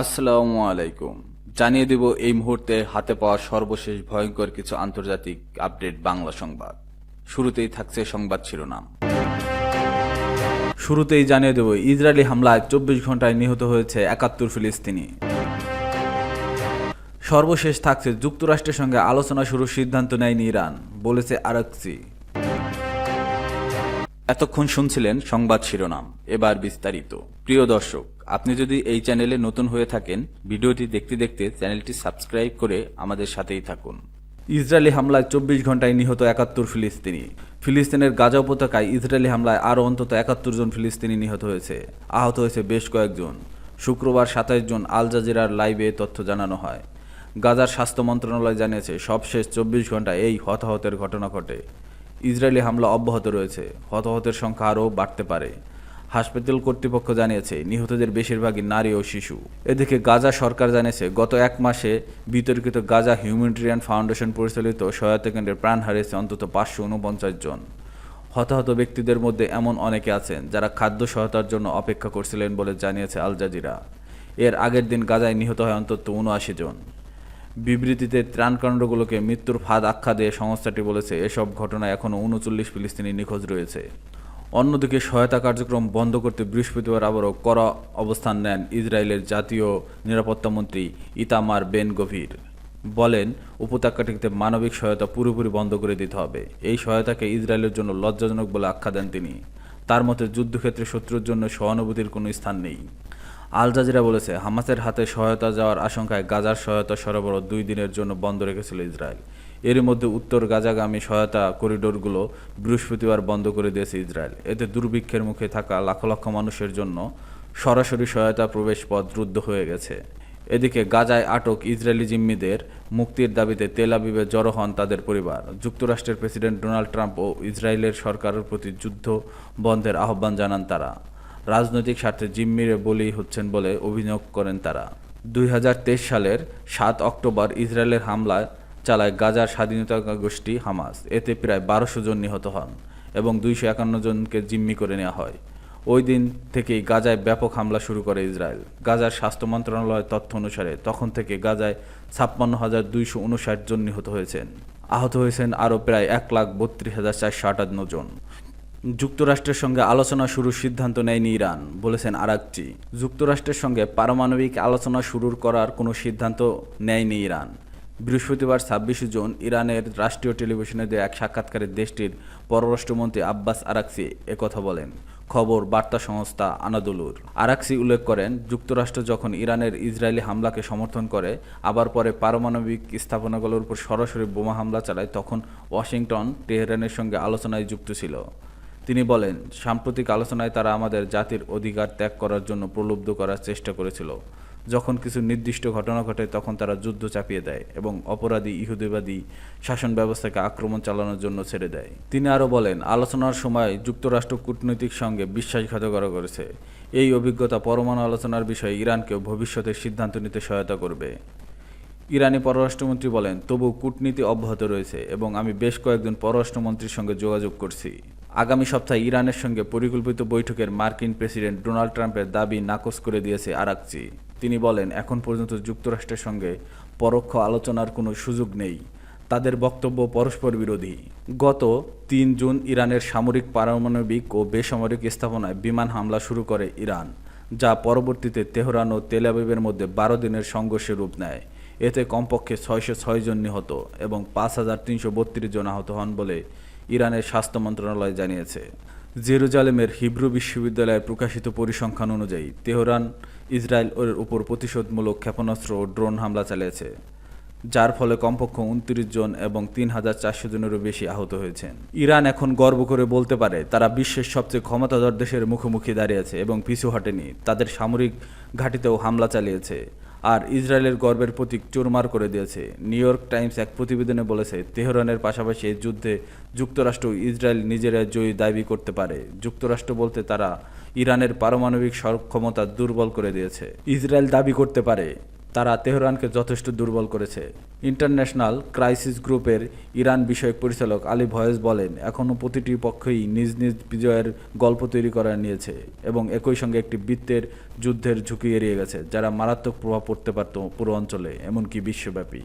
আসসালামু আলাইকুম। জানিয়ে দেব এই মুহূর্তে হাতে পাওয়া সর্বশেষ ভয়ঙ্কর কিছু আন্তর্জাতিক আপডেট বাংলা সংবাদ। শুরুতেই থাকছে সংবাদ শিরোনাম। শুরুতেই জানিয়ে দেব, ইসরায়েলি হামলায় চব্বিশ ঘন্টায় নিহত হয়েছে একাত্তর ফিলিস্তিনি। সর্বশেষ থাকছে, যুক্তরাষ্ট্রের সঙ্গে আলোচনা শুরুর সিদ্ধান্ত নেয়নি ইরান, বলেছে আরাকসি এতক্ষণ শুনছিলেন সংবাদ শিরোনাম। এবার বিস্তারিত। প্রিয় দর্শক আপনি যদি এই চ্যানেলে নতুন হয়ে থাকেন, ভিডিওটি দেখতে দেখতে চ্যানেলটি সাবস্ক্রাইব করে আমাদের সাথেই থাকুন। ইসরায়েলি হামলায় চব্বিশ ঘন্টায় নিহত একাত্তর ফিলিস্তিনি। ফিলিস্তিনের গাজা উপত্যকায় ইসরায়েলি হামলায় আরও অন্তত একাত্তর জন ফিলিস্তিনি নিহত হয়েছে। আহত হয়েছে বেশ কয়েকজন। শুক্রবার সাতাইশ জন আল জাজিরার লাইভে তথ্য জানানো হয়। গাজার স্বাস্থ্য মন্ত্রণালয় জানিয়েছে, সবশেষ চব্বিশ ঘন্টায় এই হতাহতের ঘটনা ঘটে। ইসরায়েলি হামলা অব্যাহত রয়েছে। হতাহতের সংখ্যা আরও বাড়তে পারে। হাসপাতাল কর্তৃপক্ষ জানিয়েছে, নিহতদের বেশিরভাগই নারী ও শিশু। এদিকে গাজা সরকার জানিয়েছে, গত এক মাসে বিতর্কিত গাজা হিউম্যানিটেরিয়ান ফাউন্ডেশন পরিচালিত সহায়তা কেন্দ্রে প্রাণ হারিয়েছে অন্তত পাঁচশো উনপঞ্চাশ জন। হতাহত ব্যক্তিদের মধ্যে এমন অনেকে আছেন যারা খাদ্য সহায়তার জন্য অপেক্ষা করছিলেন বলে জানিয়েছে আল জাজিরা। এর আগের দিন গাজায় নিহত হয় অন্তত উনআশি জন। বিবৃতিতে ত্রাণকাণ্ডগুলোকে মৃত্যুর ফাঁদ আখ্যা দিয়ে সংস্থাটি বলেছে, এসব ঘটনায় এখনও উনচল্লিশ ফিলিস্তিনি নিখোঁজ রয়েছে। অন্যদিকে সহায়তা কার্যক্রম বন্ধ করতে বৃহস্পতিবার আবারও কড়া অবস্থান নেন ইসরায়েলের জাতীয় নিরাপত্তামন্ত্রী ইতামার বেন গভীর। বলেন, উপত্যকাটিতে মানবিক সহায়তা পুরোপুরি বন্ধ করে দিতে হবে। এই সহায়তাকে ইসরায়েলের জন্য লজ্জাজনক বলে আখ্যা দেন তিনি। তার মতে, যুদ্ধক্ষেত্রে শত্রুর জন্য সহানুভূতির কোনো স্থান নেই। আল জাজিরা বলেছে, হামাসের হাতে সহায়তা যাওয়ার আশঙ্কায় গাজার সহায়তা সরবরাহ দুই দিনের জন্য বন্ধ রেখেছিল ইসরায়েল। এর মধ্যে উত্তর গাজাগামী সহায়তা করিডোরগুলো বৃহস্পতিবার বন্ধ করে দিয়েছে ইসরায়েল। এতে দুর্ভিক্ষের মুখে থাকা লাখ লক্ষ মানুষের জন্য সরাসরি সহায়তা প্রবেশ পথ রুদ্ধ হয়ে গেছে। এদিকে গাজায় আটক ইসরায়েলি জিম্মিদের মুক্তির দাবিতে তেল আবিবে জড়ো হন তাদের পরিবার। যুক্তরাষ্ট্রের প্রেসিডেন্ট ডোনাল্ড ট্রাম্প ও ইসরায়েলের সরকারের প্রতি যুদ্ধ বন্ধের আহ্বান জানান তারা। রাজনৈতিক স্বার্থে জিম্মিরে বলি হচ্ছেন বলে অভিযোগ করেন তারা। দুই হাজার তেইশ সালের সাত অক্টোবর ইসরায়েলের হামলায় চালায় গাজার স্বাধীনতা গোষ্ঠী হামাস। এতে প্রায় বারোশো জন নিহত হন এবং দুইশো একান্ন জনকে জিম্মি করে নেওয়া হয়। ওই দিন থেকেই গাজায় ব্যাপক হামলা শুরু করে ইসরায়েল। গাজার স্বাস্থ্য মন্ত্রণালয়ের তথ্য অনুসারে তখন থেকে গাজায় ছাপ্পান্ন হাজার দুইশো উনষাট জন নিহত হয়েছেন। আহত হয়েছেন আরও প্রায় এক লাখ বত্রিশ হাজার চারশো আটান্ন জন। যুক্তরাষ্ট্রের সঙ্গে আলোচনা শুরুর সিদ্ধান্ত নেয়নি ইরান, বলেছেন আরাকচি। যুক্তরাষ্ট্রের সঙ্গে পারমাণবিক আলোচনা শুরুর করার কোনো সিদ্ধান্ত নেয়নি ইরান। বৃহস্পতিবার ছাব্বিশে জুন ইরানের রাষ্ট্রীয় টেলিভিশনে দেওয়া এক সাক্ষাৎকারে দেশটির পররাষ্ট্রমন্ত্রী আব্বাস আরাকসি একথা বলেন। খবর, বার্তা সংস্থা আনাদুলুর। আরাকসি উল্লেখ করেন, যুক্তরাষ্ট্র যখন ইরানের ইসরায়েলি হামলাকে সমর্থন করে, আবার পরে পারমাণবিক স্থাপনাগুলোর উপর সরাসরি বোমা হামলা চালায়, তখন ওয়াশিংটন, তেহরানের সঙ্গে আলোচনায় যুক্ত ছিল। তিনি বলেন, সাম্প্রতিক আলোচনায় তারা আমাদের জাতির অধিকার ত্যাগ করার জন্য প্রলুব্ধ করার চেষ্টা করেছিল। যখন কিছু নির্দিষ্ট ঘটনা ঘটে, তখন তারা যুদ্ধ চাপিয়ে দেয় এবং অপরাধী ইহুদিবাদী শাসন ব্যবস্থাকে আক্রমণ চালানোর জন্য ছেড়ে দেয়। তিনি আরও বলেন, আলোচনার সময় যুক্তরাষ্ট্র কূটনৈতিক সঙ্গে বিশ্বাসঘাতকতা করেছে। এই অভিজ্ঞতা পরমাণু আলোচনার বিষয়ে ইরানকেও ভবিষ্যতে সিদ্ধান্ত নিতে সহায়তা করবে। ইরানি পররাষ্ট্রমন্ত্রী বলেন তবু কূটনীতি অব্যাহত রয়েছে এবং আমি বেশ কয়েকজন পররাষ্ট্রমন্ত্রীর সঙ্গে যোগাযোগ করছি। আগামী সপ্তাহে ইরানের সঙ্গে পরিকল্পিত বৈঠকের মার্কিন প্রেসিডেন্ট ডোনাল্ড ট্রাম্পের দাবি নাকচ করে দিয়েছে আরাকচি। তিনি বলেন, এখন পর্যন্ত যুক্তরাষ্ট্রের সঙ্গে পরোক্ষ আলোচনার কোনো সুযোগ নেই। তাদের বক্তব্য পরস্পর বিরোধী গত তিন জুন ইরানের সামরিক, পারমাণবিক ও বেসামরিক স্থাপনায় বিমান হামলা শুরু করে ইরান, যা পরবর্তীতে তেহরান ও তেলাবিবের মধ্যে বারো দিনের সংঘর্ষে রূপ নেয়। এতে কমপক্ষে ছয়শো ছয় জন নিহত এবং পাঁচ হাজার তিনশো বত্রিশ জন আহত হন বলে ইরানের স্বাস্থ্য মন্ত্রণালয় জানিয়েছে। জেরুজালেমের হিব্রু বিশ্ববিদ্যালয়ে প্রকাশিত পরিসংখ্যান অনুযায়ী তেহরান ইসরায়েল ওর উপর প্রতিশোধমূলক ক্ষেপণাস্ত্র ও ড্রোন হামলা চালিয়েছে, যার ফলে কমপক্ষে উনত্রিশ জন এবং তিন হাজার চারশো জনেরও বেশি আহত হয়েছেন। ইরান এখন গর্ব করে বলতে পারে, তারা বিশ্বের সবচেয়ে ক্ষমতাধর দেশের মুখোমুখি দাঁড়িয়েছে এবং পিছু হটেনি, তাদের সামরিক ঘাঁটিতেও হামলা চালিয়েছে। আর ইসরায়েলের গর্বের প্রতীক চুরমার করে দিয়েছে। নিউ ইয়র্ক টাইমস এক প্রতিবেদনে বলেছে, তেহরানের পাশাপাশি এই যুদ্ধে যুক্তরাষ্ট্র ইসরায়েল নিজেরা জয়ী দাবি করতে পারে। যুক্তরাষ্ট্র বলতে তারা ইরানের পারমাণবিক সক্ষমতা দুর্বল করে দিয়েছে। ইসরায়েল দাবি করতে পারে। তারা তেহরানকে যথেষ্ট দুর্বল করেছে। ইন্টারন্যাশনাল ক্রাইসিস গ্রুপের ইরান বিষয়ক পরিচালক আলী ভয়েস বলেন এখনও প্রতিটি পক্ষই নিজ নিজ বিজয়ের গল্প তৈরি করা নিয়েছে এবং একই সঙ্গে একটি বৃত্তের যুদ্ধের ঝুঁকি এড়িয়ে গেছে, যারা মারাত্মক প্রভাব পড়তে পারত পুরো অঞ্চলে, এমনকি বিশ্বব্যাপী।